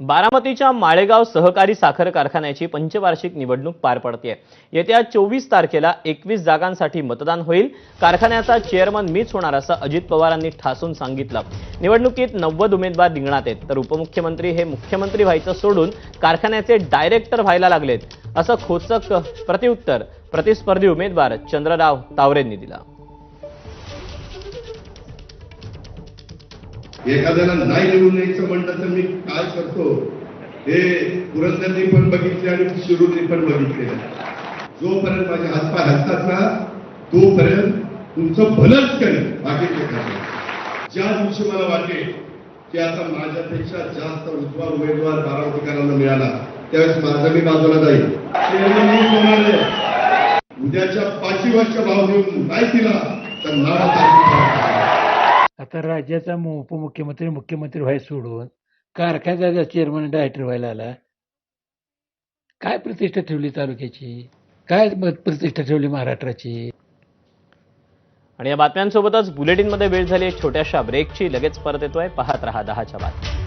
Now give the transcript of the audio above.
बारामतीच्या माळेगाव सहकारी साखर कारखान्याची पंचवार्षिक निवडणूक पार पडते येत्या चोवीस तारखेला एकवीस जागांसाठी मतदान होईल. कारखान्याचा चेअरमन मीच होणार असं अजित पवारांनी ठासून सांगितलं. निवडणुकीत नव्वद उमेदवार रिंगणात आहेत. तर उपमुख्यमंत्री हे मुख्यमंत्री व्हायचं सोडून कारखान्याचे डायरेक्टर व्हायला लागलेत. असं खोचक प्रतिउत्तर प्रतिस्पर्धी उमेदवार चंद्रराव तावरेंनी दिलं. एखाद्याला नाही निवडून यायचं म्हणलं तर मी काय करतो? हे पुरंदरनी पण बघितले आणि शिरूरनी पण बघितले. जोपर्यंत माझे हातपाय हसतात ना तोपर्यंत तुमचं भलंच करेल बाकीचे ज्या दिवशी मला वाटेल की आता माझ्यापेक्षा जास्त उजवा उमेदवार बारामतीकरांना मिळाला त्यावेळेस माझा मी बाजूला जाईल. उद्याच्या पाचवी वर्ष भाव घेऊन नाही दिला तर नावाचा तर राज्याचा उपमुख्यमंत्री मुख्यमंत्री व्हायला सोडून कारखान्याचा चेअरमन डायरेक्टर व्हायला आला काय प्रतिष्ठा ठेवली तालुक्याची? काय प्रतिष्ठा ठेवली महाराष्ट्राची? आणि या बातम्यांसोबतच बुलेटिनमध्ये वेळ झाली एक छोट्याशा ब्रेकची लगेच परत येतोय. पाहत राहा दहाच्या बातम्या.